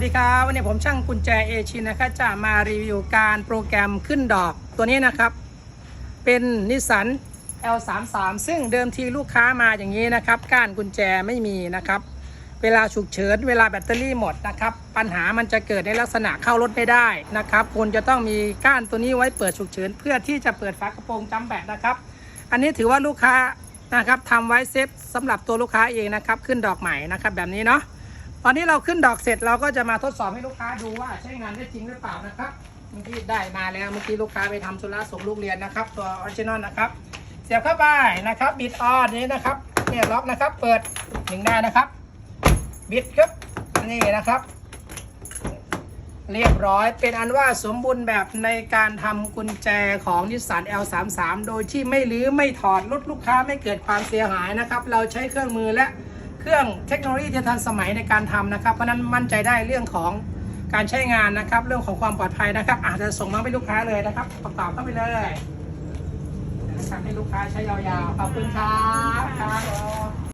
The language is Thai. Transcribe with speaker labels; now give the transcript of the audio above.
Speaker 1: วัสดีครับ วันนี้ผมช่างกุญแจเอชินนะครับจะมารีวิวการโปรแกรมขึ้นดอกตัวนี้นะครับ เป็นนิสสัน L33 ซึ่งเดิมทีลูกค้ามาอย่างนี้นะครับ ก้านกุญแจไม่มีนะครับ เวลาฉุกเฉินเวลาแบตเตอรี่หมดนะครับ ปัญหามันจะเกิดในลักษณะเข้ารถไม่ได้นะครับคุณจะต้องมีก้านตัวนี้ไว้เปิดฉุกเฉิน เพื่อที่จะเปิดฝากระโปรงจำแบตนะครับ อันนี้ถือว่าลูกค้านะครับทำไว้เซฟสำหรับตัวลูกค้าเองนะครับ ขึ้นดอกใหม่นะครับ แบบนี้เนาะ ตอนนี้เราขึ้นดอกเสร็จเราก็จะมาทดสอบให้ลูกค้าดูว่าใช้งานได้จริงหรือเปล่านะครับเมื่อกี้ได้มาแล้วเมื่อกี้ลูกค้าไปทำธุระส่งลูกเรียนนะครับ ตัวออริจินอลนะครับ เสียบเข้าไปนะครับบิดออนนี้นะครับเนี่ยล็อกนะครับ เปิดหนึ่งได้นะครับ บิดครับนี่นะครับ เรียบร้อยเป็นอันว่าสมบูรณ์แบบในการทำกุญแจของนิสสัน L33 โดยที่ไม่รื้อไม่ถอดรถลูกค้าไม่เกิดความเสียหายนะครับ เราใช้เครื่องมือและ เครื่องเทคโนโลยีที่ทันสมัยในการทำนะครับ เพราะนั้นมั่นใจได้เรื่องของการใช้งานนะครับ เรื่องของความปลอดภัยนะครับ อาจจะส่งมาให้ลูกค้าเลยนะครับประกอบเข้าไปเลยนะครับให้ลูกค้าใช้ยาวๆขอบคุณครับ